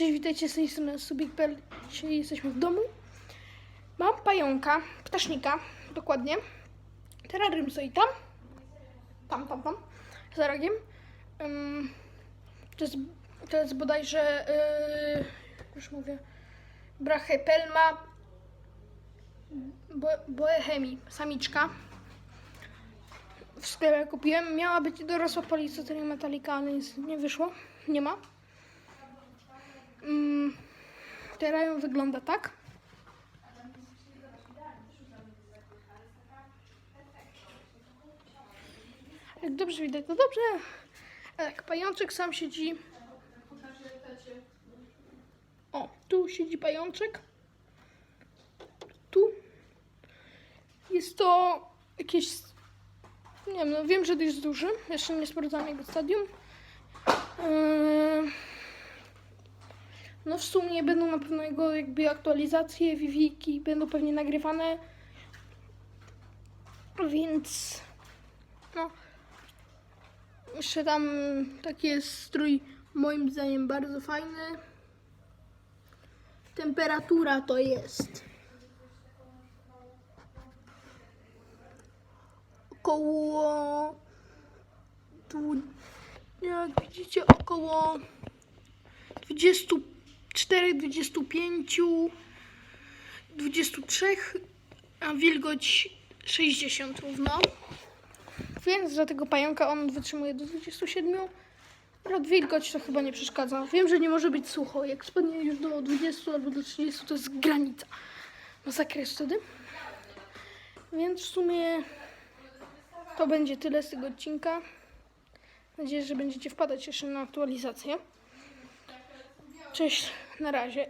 Cześć, witajcie z tej strony Subik.pl. Dzisiaj jesteśmy w domu. Mam pająka, ptasznika, dokładnie. Terrarium stoi tam. Tam, tam, tam. Za rogiem. Ym, to, jest, to jest bodajże, yy, już mówię, Brachypelma bo, boehemi, samiczka. W sklepie kupiłem. Miała być dorosła policytrynia metalika, ale nic nie wyszło. Nie ma. Mm, terrarium wygląda tak. Jak dobrze widać, to dobrze. A jak pajączek sam siedzi. O, tu siedzi pajączek. Tu. Jest to jakieś. Nie wiem, no wiem, że to jest duży. Jeszcze nie sprawdzam jego stadium. Yy, no w sumie będą na pewno jego jakby aktualizacje, wiwiki będą pewnie nagrywane. Więc no jeszcze tam taki jest strój moim zdaniem bardzo fajny. Temperatura to jest około tu jak widzicie około 24, 25, 23, a wilgoć 60 równo. Więc dla tego pająka on wytrzymuje do 27. Akurat wilgoć to chyba nie przeszkadza. Wiem, że nie może być sucho. Jak spadnie już do 20 albo do 30 to jest granica. Masakra jest wtedy. Więc w sumie to będzie tyle z tego odcinka. Mam nadzieję, że będziecie wpadać jeszcze na aktualizację. Cześć, na razie